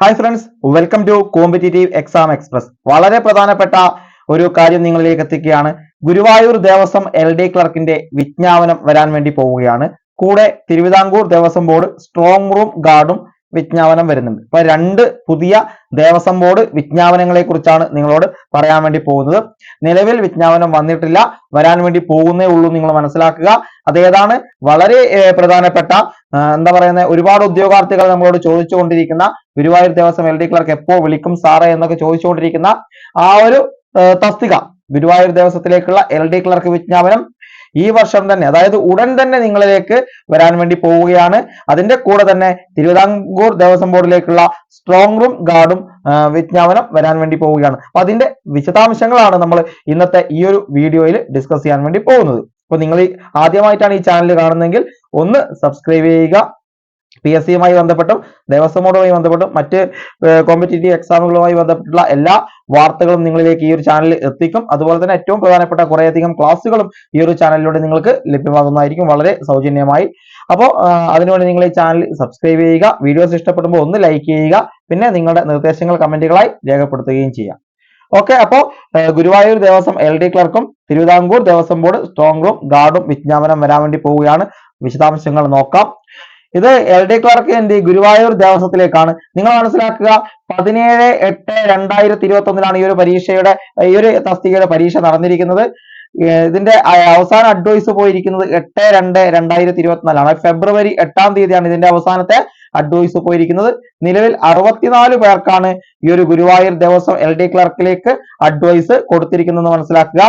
Hi friends welcome to competitive exam express വളരെ പ്രധാനപ്പെട്ട ഒരു കാര്യം നിങ്ങളിലേക്ക് എത്തിക്കുകയാണ്. ഗുരുവായൂർ ദേവസ്വം എൽ ഡി ക്ലർക്കിന്റെ വിജ്ഞാപനം വരാൻ വേണ്ടി പോവുകയാണ്. കൂടെ Thiruvithamkur Devaswom board strong room ഗാർഡും വിജ്ഞാപനം വരുന്നുണ്ട് അപ്പൊ രണ്ട് പുതിയ ദേവസ്വം ബോർഡ് വിജ്ഞാപനങ്ങളെ കുറിച്ചാണ് നിങ്ങളോട് പറയാൻ വേണ്ടി പോകുന്നത്. നിലവിൽ വിജ്ഞാപനം വന്നിട്ടില്ല. വരാൻ വേണ്ടി പോകുന്നേ ഉള്ളൂ നിങ്ങൾ മനസ്സിലാക്കുക. അതേതാണ് വളരെ പ്രധാനപ്പെട്ട എന്താ പറയുന്നത് ഒരുപാട് ഉദ്യോഗാർത്ഥികൾ നമ്മളോട് ചോദിച്ചുകൊണ്ടിരിക്കുന്ന Guruvayur Devaswom L D clerk എപ്പോ വിളിക്കും സാറേ എന്നൊക്കെ ചോദിച്ചുകൊണ്ടിരിക്കുന്ന ആ ഒരു തസ്തിക ഗുരുവായൂർ ദേവസ്വത്തിലേക്കുള്ള എൽ ഡി ക്ലർക്ക് വിജ്ഞാപനം ഈ വർഷം തന്നെ അതായത് ഉടൻ തന്നെ നിങ്ങളിലേക്ക് വരാൻ വേണ്ടി പോവുകയാണ്. അതിന്റെ കൂടെ തന്നെ തിരുവിതാംകൂർ ദേവസ്വം ബോർഡിലേക്കുള്ള സ്ട്രോങ് റൂം ഗാർഡും വിജ്ഞാപനം വരാൻ വേണ്ടി പോവുകയാണ്. അപ്പൊ അതിന്റെ വിശദാംശങ്ങളാണ് നമ്മൾ ഇന്നത്തെ ഈ ഒരു വീഡിയോയിൽ ഡിസ്കസ് ചെയ്യാൻ വേണ്ടി പോകുന്നത്. അപ്പൊ നിങ്ങൾ ആദ്യമായിട്ടാണ് ഈ ചാനൽ കാണുന്നതെങ്കിൽ ഒന്ന് സബ്സ്ക്രൈബ് ചെയ്യുക പി എസ് സിയുമായി ബന്ധപ്പെട്ടും ദേവസ്വം ബോർഡുമായി ബന്ധപ്പെട്ടും മറ്റ് കോമ്പറ്റേറ്റീവ് എക്സാമുകളുമായി ബന്ധപ്പെട്ടുള്ള എല്ലാ വാർത്തകളും നിങ്ങളിലേക്ക് ഈ ഒരു ചാനലിൽ എത്തിക്കും. അതുപോലെ തന്നെ ഏറ്റവും പ്രധാനപ്പെട്ട കുറേയധികം ക്ലാസ്സുകളും ഈ ഒരു ചാനലിലൂടെ നിങ്ങൾക്ക് ലഭ്യമാകുന്നതായിരിക്കും വളരെ സൗജന്യമായി. അപ്പോൾ അതിനുവേണ്ടി നിങ്ങൾ ഈ ചാനൽ സബ്സ്ക്രൈബ് ചെയ്യുക വീഡിയോസ് ഇഷ്ടപ്പെടുമ്പോൾ ഒന്ന് ലൈക്ക് ചെയ്യുക പിന്നെ നിങ്ങളുടെ നിർദ്ദേശങ്ങൾ കമന്റുകളായി രേഖപ്പെടുത്തുകയും ചെയ്യാം. ഓക്കെ അപ്പോൾ Guruvayur Devaswom L D ക്ലർക്കും Thiruvithamkur Devaswom board strong room ഗാർഡും വിജ്ഞാപനം വരാൻ വേണ്ടി പോവുകയാണ്. വിശദാംശങ്ങൾ നോക്കാം. ഇത് എൽ ഡി ക്ലർക്ക് എന്ത് ഗുരുവായൂർ ദേവസ്വത്തിലേക്കാണ്. നിങ്ങൾ മനസ്സിലാക്കുക പതിനേഴ് എട്ട് രണ്ടായിരത്തി ഇരുപത്തി ഒന്നിലാണ് ഈ ഒരു പരീക്ഷയുടെ ഈ ഒരു തസ്തികയുടെ പരീക്ഷ നടന്നിരിക്കുന്നത്. ഇതിന്റെ അവസാന അഡ്വൈസ് പോയിരിക്കുന്നത് എട്ട് രണ്ട് രണ്ടായിരത്തി ഇരുപത്തിനാലാണ് ഫെബ്രുവരി എട്ടാം തീയതിയാണ് ഇതിന്റെ അവസാനത്തെ അഡ്വൈസ് പോയിരിക്കുന്നത്. നിലവിൽ അറുപത്തിനാല് പേർക്കാണ് ഈ ഒരു ഗുരുവായൂർ ദേവസ്വം എൽ ഡി ക്ലർക്കിലേക്ക് അഡ്വൈസ് കൊടുത്തിരിക്കുന്നത് മനസ്സിലാക്കുക.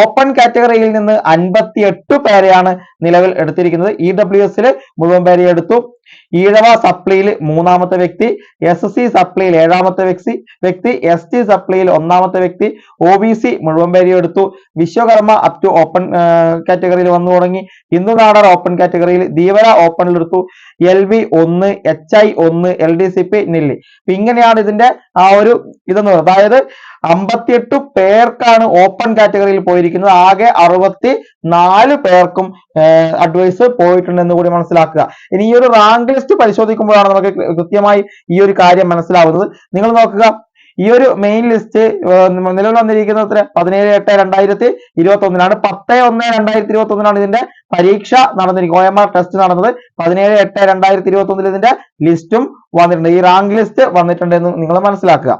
ഓപ്പൺ കാറ്റഗറിയിൽ നിന്ന് അൻപത്തി എട്ട് പേരെയാണ് നിലവിൽ എടുത്തിരിക്കുന്നത്. ഇ ഡബ്ല്യു എസിൽ മുഴുവൻ പേരെ എടുത്തു. ഈഴവ സപ്ലൈയിൽ മൂന്നാമത്തെ വ്യക്തി എസ് എസ് സി സപ്ലിയിൽ ഏഴാമത്തെ വ്യക്തി വ്യക്തി എസ് ടി സപ്ലിയിൽ ഒന്നാമത്തെ വ്യക്തി ഒ ബി സി മുഴുവൻ പേരെയും എടുത്തു. വിശ്വകർമ്മ അപ് ടു ഓപ്പൺ കാറ്റഗറിയിൽ വന്നു തുടങ്ങി. ഹിന്ദു നാടർ ഓപ്പൺ കാറ്റഗറിയിൽ ധീവര ഓപ്പണിൽ എടുത്തു. എൽ വി ഒന്ന് എച്ച് ഐ ഒന്ന് എൽ ഡി സി പി നില്ലി. ഇങ്ങനെയാണ് ഇതിന്റെ ആ ഒരു ഇതെന്ന് പറയുന്നത്. അതായത് അമ്പത്തിയെട്ട് പേർക്കാണ് ഓപ്പൺ കാറ്റഗറിയിൽ പോയിരിക്കുന്നത്. ആകെ അറുപത്തി നാല് പേർക്കും അഡ്വൈസ് പോയിട്ടുണ്ടെന്ന് കൂടി മനസ്സിലാക്കുക. ഇനി ഈ ഒരു റാങ്ക് ലിസ്റ്റ് പരിശോധിക്കുമ്പോഴാണ് നമുക്ക് കൃത്യമായി ഈ ഒരു കാര്യം മനസ്സിലാവുന്നത്. നിങ്ങൾ നോക്കുക ഈ ഒരു മെയിൻ ലിസ്റ്റ് നിലവിൽ വന്നിരിക്കുന്നത് എത്ര? പതിനേഴ് എട്ട് രണ്ടായിരത്തി ഇരുപത്തി ഒന്നിനാണ് പത്ത് ഒന്ന് രണ്ടായിരത്തി ഇരുപത്തി ഒന്നിനാണ് ഇതിന്റെ പരീക്ഷ നടന്നിരിക്കുന്നത്. ഒ എം ആർ ടെസ്റ്റ് നടന്നത്. പതിനേഴ് എട്ട് രണ്ടായിരത്തി ഇരുപത്തി ഒന്നിൽ ഇതിന്റെ ലിസ്റ്റും വന്നിട്ടുണ്ട്. ഈ റാങ്ക് ലിസ്റ്റ് വന്നിട്ടുണ്ട് എന്ന് നിങ്ങൾ മനസ്സിലാക്കുക.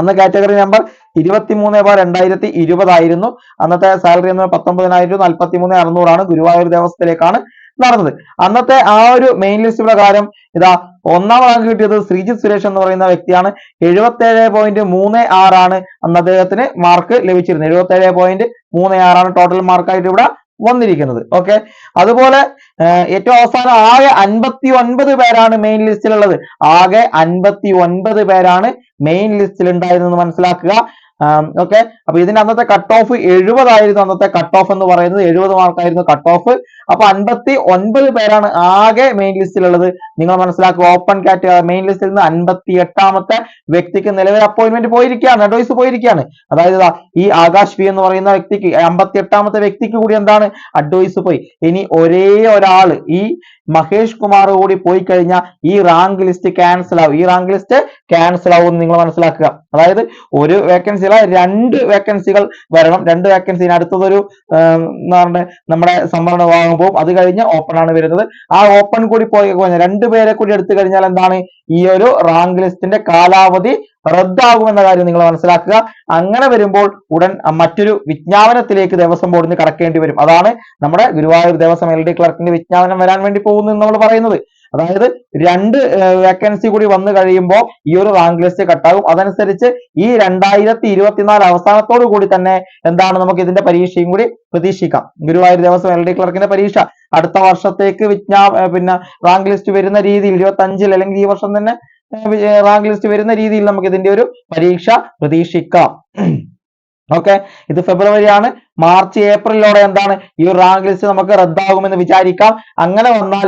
അന്ന് കാറ്റഗറി നമ്പർ ഇരുപത്തി മൂന്ന് ബാർ രണ്ടായിരത്തി ഇരുപതായിരുന്നു അന്നത്തെ സാലറി എന്ന് പത്തൊമ്പതിനായിരത്തി നാൽപ്പത്തി മൂന്ന് അറുന്നൂറാണ്. ഗുരുവായൂർ ദേവസ്ഥത്തിലേക്കാണ് നടന്നത്. അന്നത്തെ ആ ഒരു മെയിൻ ലിസ്റ്റ് പ്രകാരം ഇതാ ഒന്നാം റാങ്ക് കിട്ടിയത് ശ്രീജിത്ത് സുരേഷ് എന്ന് പറയുന്ന വ്യക്തിയാണ്. എഴുപത്തി ഏഴ് പോയിന്റ് മൂന്ന് ആറാണ് അന്ന് അദ്ദേഹത്തിന് മാർക്ക് ലഭിച്ചിരുന്നത്. എഴുപത്തി ഏഴ് പോയിന്റ് മൂന്ന് ആറാണ് ടോട്ടൽ മാർക്കായിട്ട് ഇവിടെ വന്നിരിക്കുന്നത്. ഓക്കെ അതുപോലെ ഏറ്റവും അവസാനം ആകെ അൻപത്തി ഒൻപത് പേരാണ് മെയിൻ ലിസ്റ്റിലുള്ളത് ആകെ അൻപത്തി ഒൻപത് പേരാണ് മെയിൻ ലിസ്റ്റിൽ ഉണ്ടായിരുന്നത് മനസ്സിലാക്കുക. ഓക്കെ അപ്പൊ ഇതിന്റെ അന്നത്തെ കട്ട് ഓഫ് എഴുപതായിരുന്നു അന്നത്തെ കട്ട് ഓഫ് എന്ന് പറയുന്നത്. എഴുപത് മാർക്കായിരുന്നു കട്ട് ഓഫ് അപ്പൊ അൻപത്തി ഒൻപത് പേരാണ് ആകെ മെയിൻ ലിസ്റ്റിലുള്ളത് നിങ്ങൾ മനസ്സിലാക്കുക ഓപ്പൺ കാറ്റ് മെയിൻ ലിസ്റ്റിൽ നിന്ന് അൻപത്തി എട്ടാമത്തെ വ്യക്തിക്ക് നിലവിൽ അപ്പോയിന്റ്മെന്റ് പോയിരിക്കുകയാണ് അഡ്വൈസ് പോയിരിക്കുകയാണ്. അതായത് ഈ ആകാശ് വി എന്ന് പറയുന്ന വ്യക്തിക്ക് അമ്പത്തി എട്ടാമത്തെ വ്യക്തിക്ക് കൂടി എന്താണ്? അഡ്വൈസ് പോയി. ഇനി ഒരേ ഒരാൾ ഈ മഹേഷ് കുമാർ കൂടി പോയി കഴിഞ്ഞാൽ ഈ റാങ്ക് ലിസ്റ്റ് ക്യാൻസൽ ആവും. ഈ റാങ്ക് ലിസ്റ്റ് ക്യാൻസൽ ആവും നിങ്ങൾ മനസ്സിലാക്കുക. അതായത് ഒരു വേക്കൻസി അല്ല രണ്ട് വേക്കൻസികൾ വരണം. രണ്ട് വേക്കൻസിന് അടുത്തതൊരു നമ്മുടെ സംവരണ വിഭാഗം പോകും അത് കഴിഞ്ഞ് ഓപ്പൺ ആണ് വരുന്നത്. ആ ഓപ്പൺ കൂടി പോയി കഴിഞ്ഞാൽ രണ്ട് പേരെ കൂടി എടുത്തു കഴിഞ്ഞാൽ എന്താണ്? ഈ ഒരു റാങ്ക് ലിസ്റ്റിന്റെ കാലാവധി റദ്ദാകുമെന്ന കാര്യം നിങ്ങൾ മനസ്സിലാക്കുക. അങ്ങനെ വരുമ്പോൾ ഉടൻ മറ്റൊരു വിജ്ഞാപനത്തിലേക്ക് ദേവസ്വം ബോർഡിന് കടക്കേണ്ടി വരും. അതാണ് നമ്മുടെ ഗുരുവായൂർ ദേവസ്വം എൽ ഡി ക്ലർക്കിന്റെ വിജ്ഞാപനം വരാൻ വേണ്ടി പോകുന്നു നമ്മൾ പറയുന്നത്. അതായത് രണ്ട് വേക്കൻസി കൂടി വന്നു കഴിയുമ്പോൾ ഈ ഒരു റാങ്ക് ലിസ്റ്റ് കട്ടാകും അതനുസരിച്ച് ഈ രണ്ടായിരത്തി ഇരുപത്തിനാല് അവസാനത്തോടു കൂടി തന്നെ എന്താണ് നമുക്ക് ഇതിന്റെ പരീക്ഷയും കൂടി പ്രതീക്ഷിക്കാം. ഗുരുവായൂർ ദേവസ്വം എൽ ഡി ക്ലർക്കിന്റെ പരീക്ഷ. അടുത്ത വർഷത്തേക്ക് വിജ്ഞാ പിന്നെ റാങ്ക് ലിസ്റ്റ് വരുന്ന രീതിയിൽ ഇരുപത്തി അഞ്ചിൽ അല്ലെങ്കിൽ ഈ വർഷം തന്നെ റാങ്ക് ലിസ്റ്റ് വരുന്ന രീതിയിൽ നമുക്ക് ഇതിന്റെ ഒരു പരീക്ഷ പ്രതീക്ഷിക്കാം. ഓക്കെ ഇത് ഫെബ്രുവരി ആണ് മാർച്ച് ഏപ്രിലോടെ എന്താണ് ഈ ഒരു റാങ്ക് ലിസ്റ്റ് നമുക്ക് റദ്ദാകുമെന്ന് വിചാരിക്കാം. അങ്ങനെ വന്നാൽ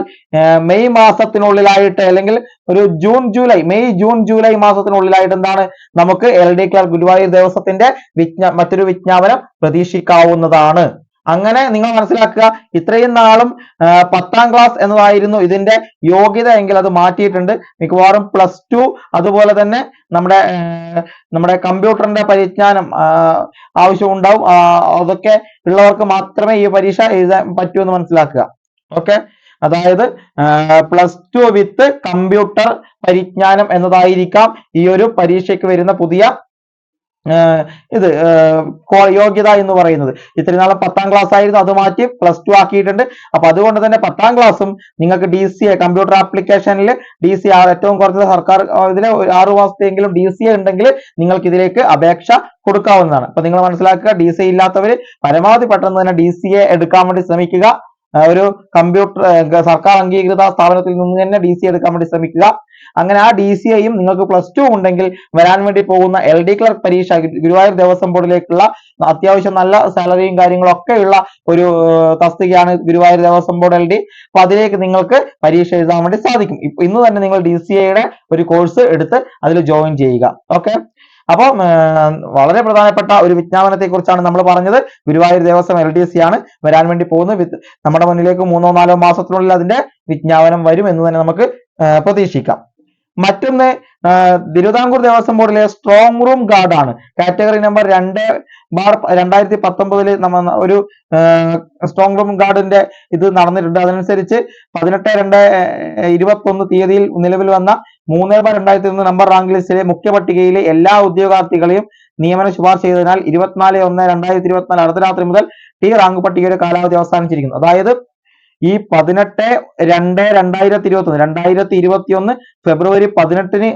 മെയ് മാസത്തിനുള്ളിലായിട്ട് അല്ലെങ്കിൽ ഒരു June July May June July മാസത്തിനുള്ളിലായിട്ട് എന്താണ് നമുക്ക് എൽ ഡി ക്ലാർ ഗുരുവായൂർ ദേവസ്വത്തിന്റെ വിജ്ഞ മറ്റൊരു വിജ്ഞാപനം പ്രതീക്ഷിക്കാവുന്നതാണ്. അങ്ങനെ നിങ്ങൾ മനസ്സിലാക്കുക ഇത്രയും നാളും പത്താം ക്ലാസ് എന്നതായിരുന്നു ഇതിന്റെ യോഗ്യത എങ്കിൽ അത് മാറ്റിയിട്ടുണ്ട്. മിക്കവാറും പ്ലസ് ടു അതുപോലെ തന്നെ നമ്മുടെ നമ്മുടെ കമ്പ്യൂട്ടറിന്റെ പരിജ്ഞാനം ആവശ്യം ആവശ്യമുണ്ടാവും അതൊക്കെ ഉള്ളവർക്ക് മാത്രമേ ഈ പരീക്ഷ എഴുതാൻ പറ്റൂ എന്ന് മനസ്സിലാക്കുക. ഓക്കെ അതായത് പ്ലസ് ടു വിത്ത് കമ്പ്യൂട്ടർ പരിജ്ഞാനം എന്നതായിരിക്കാം ഈ ഒരു പരീക്ഷയ്ക്ക് വരുന്ന പുതിയ ഇത് യോഗ്യത എന്ന് പറയുന്നത്. ഇത്രയും നാളെ പത്താം ക്ലാസ് ആയിരുന്നു അത് മാറ്റി പ്ലസ് ടു ആക്കിയിട്ടുണ്ട്. അപ്പൊ അതുകൊണ്ട് തന്നെ പത്താം ക്ലാസ്സും നിങ്ങൾക്ക് ഡി സി എ കമ്പ്യൂട്ടർ ആപ്ലിക്കേഷനിൽ ഡി സി ഏറ്റവും കുറഞ്ഞത് സർക്കാർ ഇതിൽ ആറു മാസത്തെങ്കിലും ഡി സി എ ഉണ്ടെങ്കിൽ നിങ്ങൾക്ക് ഇതിലേക്ക് അപേക്ഷ കൊടുക്കാവുന്നതാണ്. അപ്പൊ നിങ്ങൾ മനസ്സിലാക്കുക ഡി സി ഇല്ലാത്തവര് പരമാവധി പെട്ടെന്ന് തന്നെ ഡി സി എ എടുക്കാൻ വേണ്ടി ശ്രമിക്കുക. ഒരു കമ്പ്യൂട്ടർ സർക്കാർ അംഗീകൃത സ്ഥാപനത്തിൽ നിന്ന് തന്നെ ഡി സി എടുക്കാൻ വേണ്ടി ശ്രമിക്കുക. അങ്ങനെ ആ ഡി സി ഐയും നിങ്ങൾക്ക് പ്ലസ് ടു ഉണ്ടെങ്കിൽ വരാൻ വേണ്ടി പോകുന്ന എൽ ഡി ക്ലർക്ക് പരീക്ഷ ഗുരുവായൂർ ദേവസ്വം ബോർഡിലേക്കുള്ള അത്യാവശ്യം നല്ല സാലറിയും കാര്യങ്ങളും ഒക്കെ ഉള്ള ഒരു തസ്തികയാണ് Guruvayur Devaswom board L D അപ്പൊ അതിലേക്ക് നിങ്ങൾക്ക് പരീക്ഷ എഴുതാൻ വേണ്ടി സാധിക്കും. ഇന്ന് തന്നെ നിങ്ങൾ ഡി സി ഐയുടെ ഒരു കോഴ്സ് എടുത്ത് അതിൽ ജോയിൻ ചെയ്യുക. ഓക്കെ അപ്പം ഏർ, വളരെ പ്രധാനപ്പെട്ട ഒരു വിജ്ഞാപനത്തെ കുറിച്ചാണ് നമ്മൾ പറഞ്ഞത്. Guruvayur Devaswom L D C ആണ് വരാൻ വേണ്ടി പോകുന്നത്. നമ്മുടെ മുന്നിലേക്ക് മൂന്നോ നാലോ മാസത്തിനുള്ളിൽ അതിന്റെ വിജ്ഞാപനം വരും എന്ന് തന്നെ നമുക്ക് പ്രതീക്ഷിക്കാം. മറ്റൊന്ന് തിരുവിതാംകൂർ ദേവസ്വം ബോർഡിലെ സ്ട്രോങ് റൂം ഗാർഡ് ആണ്. കാറ്റഗറി നമ്പർ രണ്ട് ബാർ രണ്ടായിരത്തി പത്തൊമ്പതിൽ നമ്മ ഒരു സ്ട്രോങ് റൂം ഗാർഡിന്റെ ഇത് നടന്നിട്ടുണ്ട്. അതനുസരിച്ച് പതിനെട്ട് രണ്ട് ഇരുപത്തി ഒന്ന് തീയതിയിൽ നിലവിൽ വന്ന മൂന്ന് ബാർ രണ്ടായിരത്തി ഒന്ന് നമ്പർ റാങ്ക് ലിസ്റ്റിലെ മുഖ്യ പട്ടികയിലെ എല്ലാ ഉദ്യോഗാർത്ഥികളെയും നിയമനം ശുപാർശ ചെയ്തതിനാൽ ഇരുപത്തിനാല് ഒന്ന് രണ്ടായിരത്തി ഇരുപത്തിനാല് അർദ്ധരാത്രി മുതൽ ടി റാങ്ക് പട്ടികയുടെ കാലാവധി അവസാനിച്ചിരിക്കുന്നു. അതായത് ഈ പതിനെട്ട് രണ്ട് രണ്ടായിരത്തി ഇരുപത്തി ഒന്ന് രണ്ടായിരത്തി ഇരുപത്തി ഒന്ന് ഫെബ്രുവരി പതിനെട്ടിന്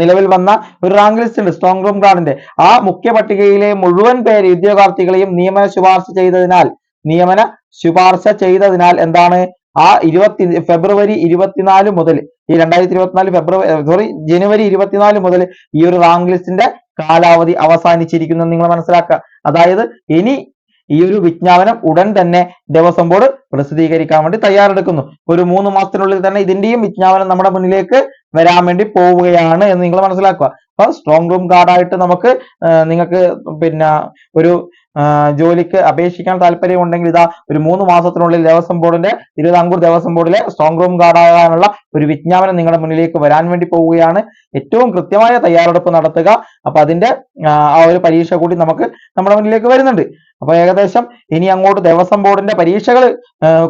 നിലവിൽ വന്ന ഒരു റാങ്ക് ലിസ്റ്റ് ഉണ്ട് സ്ട്രോങ് റൂം ഗാർഡിന്റെ ആ മുഖ്യ പട്ടികയിലെ മുഴുവൻ പേര് ഉദ്യോഗാർത്ഥികളെയും നിയമന ശുപാർശ ചെയ്തതിനാൽ നിയമന ശുപാർശ ചെയ്തതിനാൽ എന്താണ്? ആ ഇരുപത്തി ഫെബ്രുവരി ഇരുപത്തിനാല് മുതൽ ഈ രണ്ടായിരത്തി ഇരുപത്തിനാല് ഫെബ്രുവരി സോറി ജനുവരി ഇരുപത്തിനാല് മുതൽ ഈ ഒരു റാങ്ക് ലിസ്റ്റിന്റെ കാലാവധി അവസാനിച്ചിരിക്കുന്നു നിങ്ങൾ മനസ്സിലാക്കുക. അതായത് ഇനി ഈ ഒരു വിജ്ഞാപനം ഉടൻ തന്നെ ദേവസ്വം ബോർഡ് പ്രസിദ്ധീകരിക്കാൻ വേണ്ടി തയ്യാറെടുക്കുന്നു. ഒരു മൂന്ന് മാസത്തിനുള്ളിൽ തന്നെ ഇതിന്റെയും വിജ്ഞാപനം നമ്മുടെ മുന്നിലേക്ക് വരാൻ വേണ്ടി പോവുകയാണ് എന്ന് നിങ്ങൾ മനസ്സിലാക്കുക. അപ്പൊ സ്ട്രോങ് റൂം ഗാർഡായിട്ട് നമുക്ക് നിങ്ങൾക്ക് പിന്നെ ഒരു ജോലിക്ക് അപേക്ഷിക്കാൻ താല്പര്യമുണ്ടെങ്കിൽ ഇതാ ഒരു മൂന്ന് മാസത്തിനുള്ളിൽ ദേവസ്വം ബോർഡിന്റെ തിരുവിതാംകൂർ ദേവസ്വം ബോർഡിലെ സ്ട്രോങ് റൂം ഗാർഡാകാനുള്ള ഒരു വിജ്ഞാപനം നിങ്ങളുടെ മുന്നിലേക്ക് വരാൻ വേണ്ടി പോവുകയാണ്. ഏറ്റവും കൃത്യമായ തയ്യാറെടുപ്പ് നടത്തുക. അപ്പൊ അതിന്റെ ആ ഒരു പരീക്ഷ കൂടി നമുക്ക് നമ്മുടെ മുന്നിലേക്ക് വരുന്നുണ്ട്. അപ്പൊ ഏകദേശം ഇനി അങ്ങോട്ട് ദേവസ്വം ബോർഡിന്റെ പരീക്ഷകൾ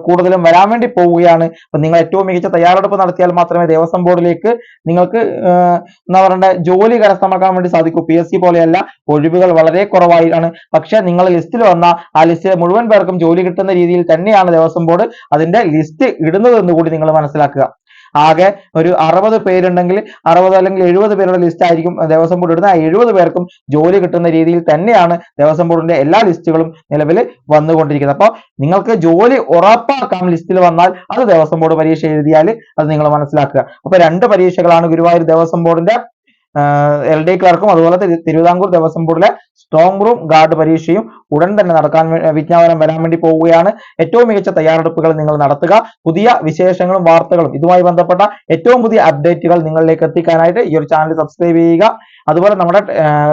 കൂടുതലും വരാൻ വേണ്ടി പോവുകയാണ്. അപ്പൊ നിങ്ങൾ ഏറ്റവും മികച്ച തയ്യാറെടുപ്പ് നടത്തിയാൽ മാത്രമേ ദേവസ്വം ബോർഡിലേക്ക് നിങ്ങൾക്ക് എന്താ പറയണ്ടേ ജോലി കരസ്ഥമാക്കാൻ വേണ്ടി സാധിക്കൂ. പി എസ് സി പോലെയല്ല ഒഴിവുകൾ വളരെ കുറവായാണ് പക്ഷെ നിങ്ങൾ ലിസ്റ്റിൽ വന്ന ആ ലിസ്റ്റിലെ മുഴുവൻ പേർക്കും ജോലി കിട്ടുന്ന രീതിയിൽ തന്നെയാണ് ദേവസ്വം ബോർഡ് അതിന്റെ ലിസ്റ്റ് ഇടുന്നത് എന്ന് കൂടി നിങ്ങൾ മനസ്സിലാക്കുക. ആകെ ഒരു അറുപത് പേരുണ്ടെങ്കിൽ അറുപത് അല്ലെങ്കിൽ എഴുപത് പേരുടെ ലിസ്റ്റ് ആയിരിക്കും ദേവസ്വം ബോർഡ് ഇടുന്നത്. ആ എഴുപത് പേർക്കും ജോലി കിട്ടുന്ന രീതിയിൽ തന്നെയാണ് ദേവസ്വം ബോർഡിന്റെ എല്ലാ ലിസ്റ്റുകളും നിലവിൽ വന്നുകൊണ്ടിരിക്കുന്നത്. അപ്പോൾ നിങ്ങൾക്ക് ജോലി ഉറപ്പാക്കാം ലിസ്റ്റിൽ വന്നാൽ അത് ദേവസ്വം ബോർഡ് പരീക്ഷ എഴുതിയാൽ അത് നിങ്ങൾ മനസ്സിലാക്കുക. അപ്പൊ രണ്ട് പരീക്ഷകളാണ് ഗുരുവായൂർ ദേവസ്വം ബോർഡിന്റെ എൽ ഡി ക്ലർക്കും അതുപോലെ തിരു- തിരുവിതാംകൂർ ദേവസ്വം ബോർഡിലെ സ്ട്രോങ് റൂം ഗാർഡ് പരീക്ഷയും ഉടൻ തന്നെ നടക്കാൻ വിജ്ഞാപനം വരാൻ വേണ്ടി പോവുകയാണ്. ഏറ്റവും മികച്ച തയ്യാറെടുപ്പുകൾ നിങ്ങൾ നടത്തുക. പുതിയ വിശേഷങ്ങളും വാർത്തകളും ഇതുമായി ബന്ധപ്പെട്ട ഏറ്റവും പുതിയ അപ്ഡേറ്റുകൾ നിങ്ങളിലേക്ക് എത്തിക്കാനായിട്ട് ഈ ഒരു ചാനൽ സബ്സ്ക്രൈബ് ചെയ്യുക. അതുപോലെ നമ്മുടെ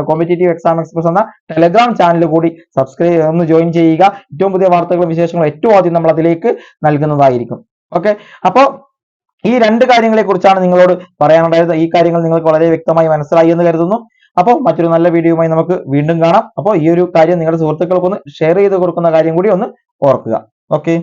കോമ്പറ്റേറ്റീവ് എക്സാം എക്സ്പ്രസ് എന്ന ടെലഗ്രാം ചാനൽ കൂടി സബ്സ്ക്രൈബ് ഒന്ന് ജോയിൻ ചെയ്യുക. ഏറ്റവും പുതിയ വാർത്തകളും വിശേഷങ്ങളും ഏറ്റവും ആദ്യം നമ്മൾ അതിലേക്ക് നൽകുന്നതായിരിക്കും. ഓക്കെ അപ്പോൾ ഈ രണ്ട് കാര്യങ്ങളെ കുറിച്ചാണ് നിങ്ങളോട് പറയാനുണ്ടായത്. ഈ കാര്യങ്ങൾ നിങ്ങൾക്ക് വളരെ വ്യക്തമായി മനസ്സിലായി എന്ന് കരുതുന്നു. അപ്പോൾ മറ്റൊരു നല്ല വീഡിയോയുമായി നമുക്ക് വീണ്ടും കാണാം. അപ്പോൾ ഈ ഒരു കാര്യം നിങ്ങളുടെ സുഹൃത്തുക്കൾക്കൊന്ന് ഷെയർ ചെയ്ത് കൊടുക്കുന്ന കാര്യം കൂടി ഒന്ന് ഓർക്കുക. ഓക്കെ